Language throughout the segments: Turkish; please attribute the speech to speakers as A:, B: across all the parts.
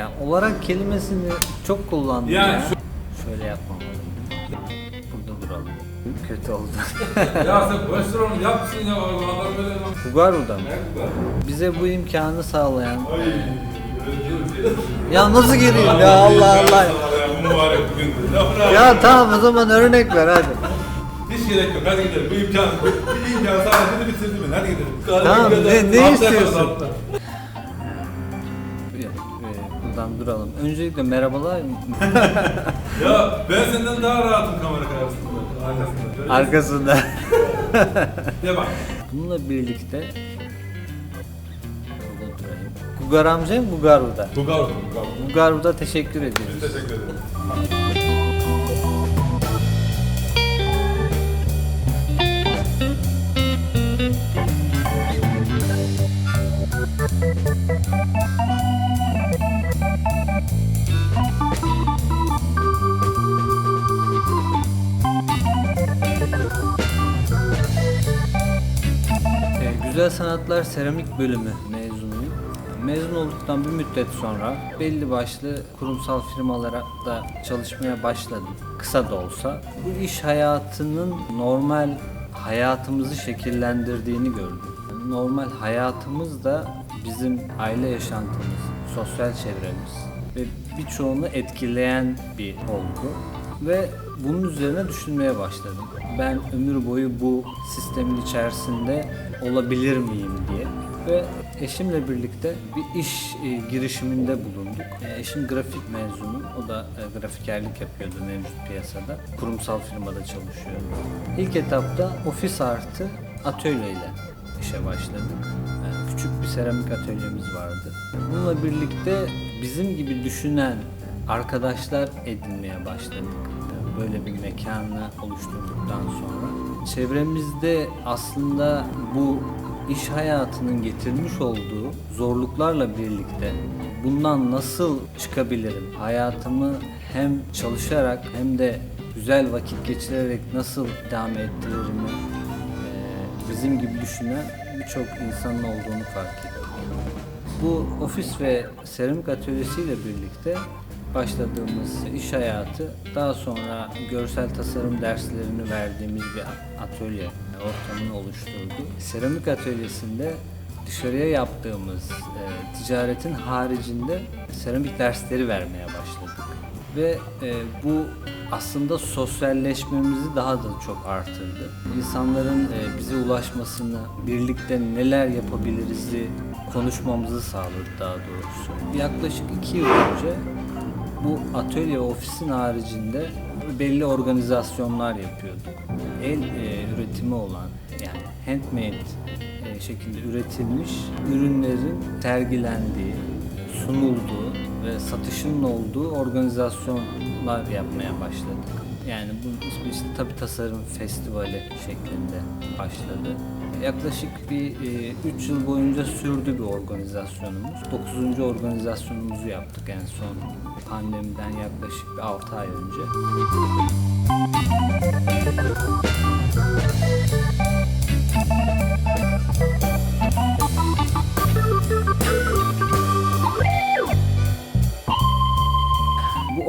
A: Yani olarak kelimesini çok kullandım ya.
B: şu-
A: Şöyle yapmamalıyım. Burada duralım. Kötü oldu.
B: ya sen boş ver onu yapsın ya adam böyle lan.
A: Fugaru'da mı? Bize bu imkanı sağlayan...
B: Ay.
A: Ya nasıl gireyim ya Allah Allah.
B: Ya,
A: Ya tamam o zaman örnek ver hadi.
B: Hiç gerek yok. Hadi gidelim. Bu imkan, bu imkan sadece bitirdi mi? Hadi gidelim.
A: Tamam, ne- ne istiyorsun? Buradan duralım. Öncelikle merhabalar.
B: Ya ben senden daha rahatım kamera karşısında. Arkasında.
A: Arkasında.
B: Ya bak.
A: Bununla birlikte Orada durayım. Gugar amcaya mı Gugaru'da?
B: Bu gavru. Bu gavru.
A: Gugaru'da teşekkür ediyoruz.
B: Teşekkür ederim.
A: Güzel Sanatlar Seramik Bölümü mezunuyum. Mezun olduktan bir müddet sonra belli başlı kurumsal firmalara da çalışmaya başladım. Kısa da olsa. Bu iş hayatının normal hayatımızı şekillendirdiğini gördüm. Normal hayatımız da bizim aile yaşantımız, sosyal çevremiz ve birçoğunu etkileyen bir olgu ve bunun üzerine düşünmeye başladım. Ben ömür boyu bu sistemin içerisinde olabilir miyim diye ve eşimle birlikte bir iş e, girişiminde bulunduk. E, eşim grafik mezunu, o da e, grafikerlik yapıyordu mevcut piyasada. Kurumsal firmada çalışıyordu. İlk etapta ofis artı atölyeyle işe başladık. Yani küçük bir seramik atölyemiz vardı. Bununla birlikte bizim gibi düşünen arkadaşlar edinmeye başladık. Böyle bir mekanı oluşturduktan sonra çevremizde aslında bu iş hayatının getirmiş olduğu zorluklarla birlikte bundan nasıl çıkabilirim? Hayatımı hem çalışarak hem de güzel vakit geçirerek nasıl devam ettiririm? Bizim gibi düşünen birçok insanın olduğunu fark ettim. Bu ofis ve seramik atölyesiyle birlikte başladığımız iş hayatı daha sonra görsel tasarım derslerini verdiğimiz bir atölye ortamını oluşturdu. Seramik atölyesinde dışarıya yaptığımız e, ticaretin haricinde seramik dersleri vermeye başladık. Ve e, bu aslında sosyalleşmemizi daha da çok artırdı. İnsanların e, bize ulaşmasını, birlikte neler yapabiliriz'i konuşmamızı sağladı daha doğrusu. Yaklaşık iki yıl önce bu atölye ofisin haricinde belli organizasyonlar yapıyorduk. El e, üretimi olan yani handmade e, şekilde üretilmiş ürünlerin sergilendiği, sunulduğu ve satışının olduğu organizasyonlar yapmaya başladık. Yani bu işte tabi tasarım festivali şeklinde başladı. Yaklaşık bir 3 yıl boyunca sürdü bir organizasyonumuz. 9. organizasyonumuzu yaptık en son pandemiden yaklaşık bir 6 ay önce.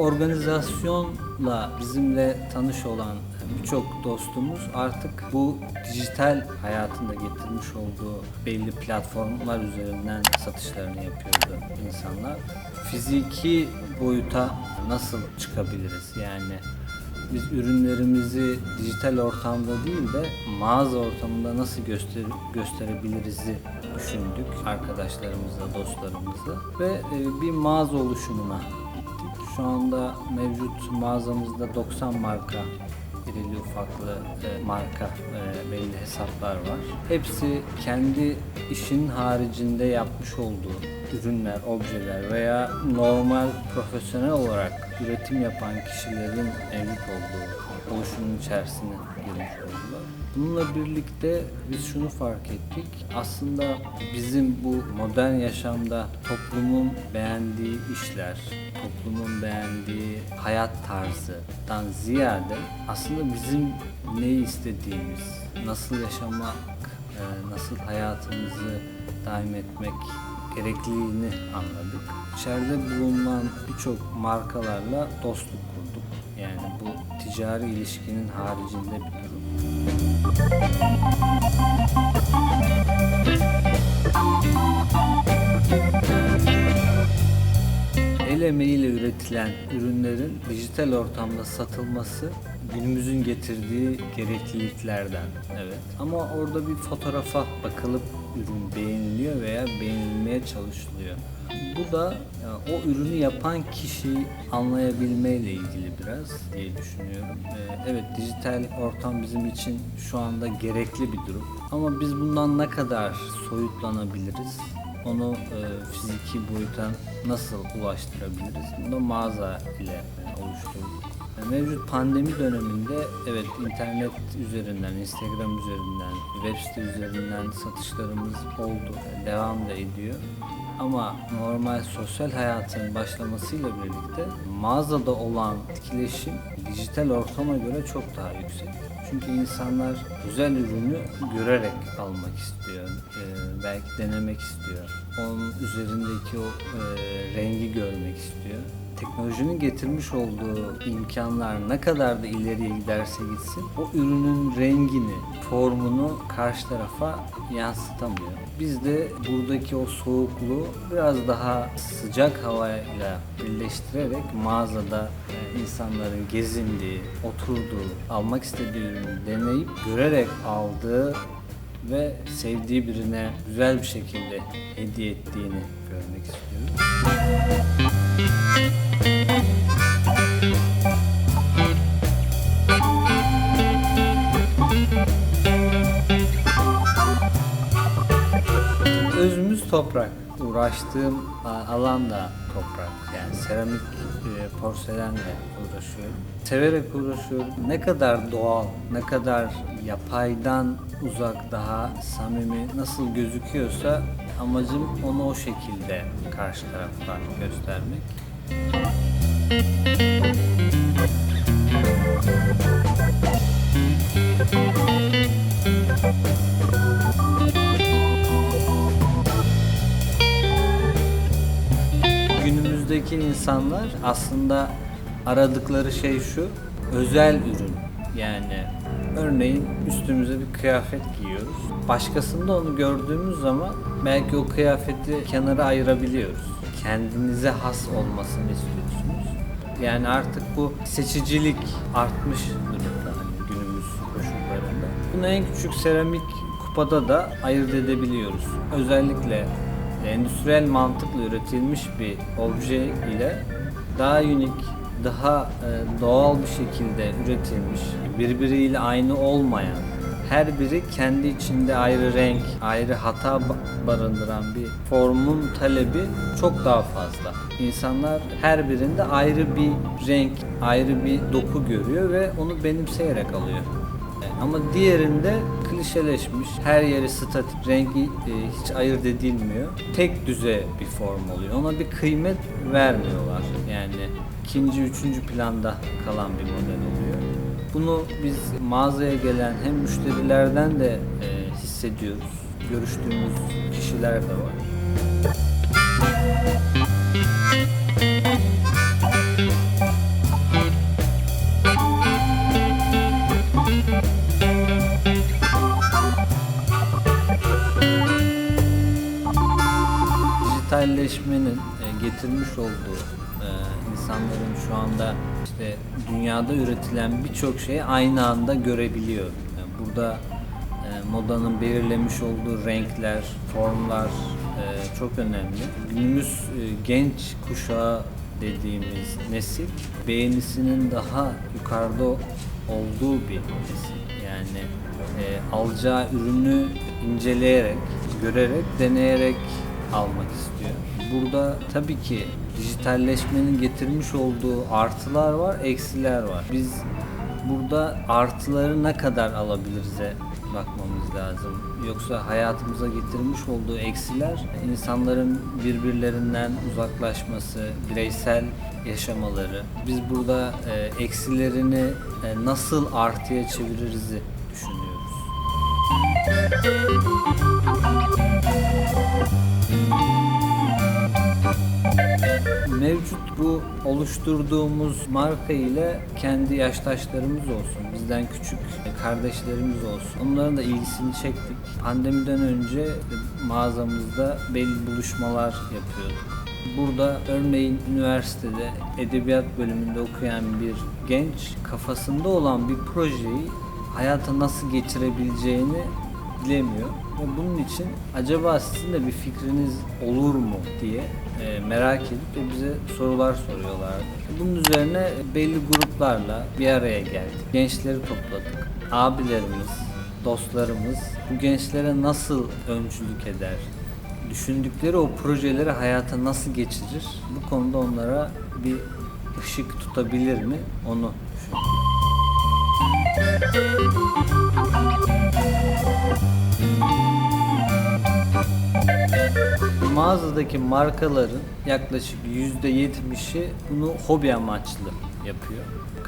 A: Organizasyonla bizimle tanış olan birçok dostumuz artık bu dijital hayatında getirmiş olduğu belli platformlar üzerinden satışlarını yapıyordu insanlar. Fiziki boyuta nasıl çıkabiliriz? Yani biz ürünlerimizi dijital ortamda değil de mağaza ortamında nasıl göster gösterebiliriz'i düşündük arkadaşlarımızla, dostlarımızla ve e, bir mağaza oluşumuna. Şu anda mevcut mağazamızda 90 marka irili ufaklı e, marka e, belli hesaplar var. Hepsi kendi işin haricinde yapmış olduğu ürünler, objeler veya normal profesyonel olarak üretim yapan kişilerin mevcut olduğu oluşumun içerisine girmiş oldular. Bununla birlikte biz şunu fark ettik. Aslında bizim bu modern yaşamda toplumun beğendiği işler, toplumun beğendiği hayat tarzından ziyade aslında bizim neyi istediğimiz, nasıl yaşamak, e, nasıl hayatımızı daim etmek gerekliliğini anladık. İçeride bulunan birçok markalarla dostluk kurduk. Yani bu ticari ilişkinin haricinde bir durum. El emeğiyle üretilen ürünlerin dijital ortamda satılması günümüzün getirdiği gerekliliklerden. Evet. Ama orada bir fotoğrafa bakılıp ürün beğeniliyor veya beğenilmeye çalışılıyor. Bu da ya, o ürünü yapan kişiyi anlayabilmeyle ilgili biraz diye düşünüyorum. Ee, evet dijital ortam bizim için şu anda gerekli bir durum. Ama biz bundan ne kadar soyutlanabiliriz? onu e, fiziki boyuta nasıl ulaştırabiliriz? Bunu mağaza ile e, oluşturduk. E, Mevcut pandemi döneminde evet internet üzerinden, Instagram üzerinden, web site üzerinden satışlarımız oldu, e, devam da ediyor. Ama normal sosyal hayatın başlamasıyla birlikte mağazada olan etkileşim dijital ortama göre çok daha yüksek. Çünkü insanlar güzel ürünü görerek almak istiyor. Ee, belki denemek istiyor. Onun üzerindeki o e, rengi görmek istiyor. Teknolojinin getirmiş olduğu imkanlar ne kadar da ileriye giderse gitsin o ürünün rengini, formunu karşı tarafa yansıtamıyor. Biz de buradaki o soğukluğu biraz daha sıcak havayla birleştirerek mağazada e, insanların gezindiği, oturduğu, almak istediği ürünü deneyip görerek aldığı ve sevdiği birine güzel bir şekilde hediye ettiğini görmek istiyoruz. Toprak. Uğraştığım alan da toprak. Yani seramik, e, porselenle uğraşıyorum. Severek uğraşıyorum. Ne kadar doğal, ne kadar yapaydan uzak, daha samimi nasıl gözüküyorsa amacım onu o şekilde karşı tarafa göstermek. Günümüzdeki insanlar aslında aradıkları şey şu, özel ürün. Yani örneğin üstümüze bir kıyafet giyiyoruz. Başkasında onu gördüğümüz zaman belki o kıyafeti kenara ayırabiliyoruz. Kendinize has olmasını istiyorsunuz. Yani artık bu seçicilik artmış durumda hani günümüz koşullarında. Bunu en küçük seramik kupada da ayırt edebiliyoruz. Özellikle endüstriyel mantıkla üretilmiş bir obje ile daha unik, daha e, doğal bir şekilde üretilmiş, birbiriyle aynı olmayan, her biri kendi içinde ayrı renk, ayrı hata ba- barındıran bir formun talebi çok daha fazla. İnsanlar her birinde ayrı bir renk, ayrı bir doku görüyor ve onu benimseyerek alıyor. Ama diğerinde klişeleşmiş, her yeri statik, rengi e, hiç ayırt edilmiyor. Tek düze bir form oluyor. Ona bir kıymet vermiyorlar. Yani ikinci, üçüncü planda kalan bir model oluyor. Bunu biz mağazaya gelen hem müşterilerden de e, hissediyoruz. Görüştüğümüz kişiler de var. Getirmiş olduğu e, insanların şu anda işte dünyada üretilen birçok şeyi aynı anda görebiliyor. Yani burada e, modanın belirlemiş olduğu renkler, formlar e, çok önemli. Günümüz genç kuşağı dediğimiz nesil beğenisinin daha yukarıda olduğu bir nesil. Yani e, alacağı ürünü inceleyerek, görerek, deneyerek almak istiyor. Burada tabii ki dijitalleşmenin getirmiş olduğu artılar var, eksiler var. Biz burada artıları ne kadar alabiliriz'e bakmamız lazım. Yoksa hayatımıza getirmiş olduğu eksiler insanların birbirlerinden uzaklaşması, bireysel yaşamaları. Biz burada e, eksilerini e, nasıl artıya çeviririz'i düşünüyoruz. Mevcut bu oluşturduğumuz marka ile kendi yaştaşlarımız olsun, bizden küçük kardeşlerimiz olsun. Onların da ilgisini çektik. Pandemiden önce mağazamızda belli buluşmalar yapıyorduk. Burada örneğin üniversitede edebiyat bölümünde okuyan bir genç kafasında olan bir projeyi hayata nasıl geçirebileceğini bilemiyor. Ve bunun için acaba sizin de bir fikriniz olur mu diye e, merak edip de bize sorular soruyorlardı. Bunun üzerine belli gruplarla bir araya geldik. Gençleri topladık. Abilerimiz, dostlarımız bu gençlere nasıl öncülük eder? Düşündükleri o projeleri hayata nasıl geçirir? Bu konuda onlara bir ışık tutabilir mi? Onu düşündük. Mağazadaki markaların yaklaşık %70'i bunu hobi amaçlı yapıyor.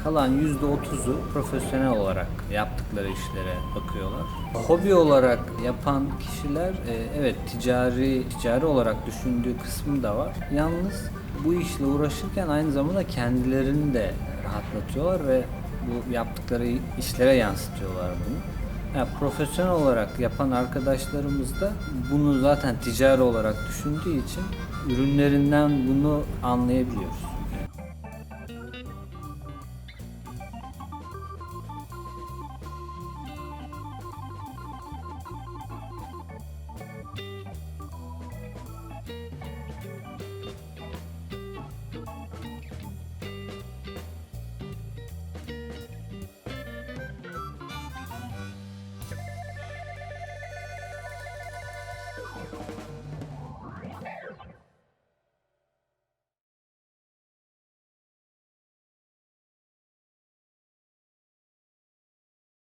A: Kalan %30'u profesyonel olarak yaptıkları işlere bakıyorlar. Hobi olarak yapan kişiler e, evet ticari ticari olarak düşündüğü kısmı da var. Yalnız bu işle uğraşırken aynı zamanda kendilerini de rahatlatıyorlar ve bu yaptıkları işlere yansıtıyorlar bunu. Yani profesyonel olarak yapan arkadaşlarımız da bunu zaten ticari olarak düşündüğü için ürünlerinden bunu anlayabiliyoruz.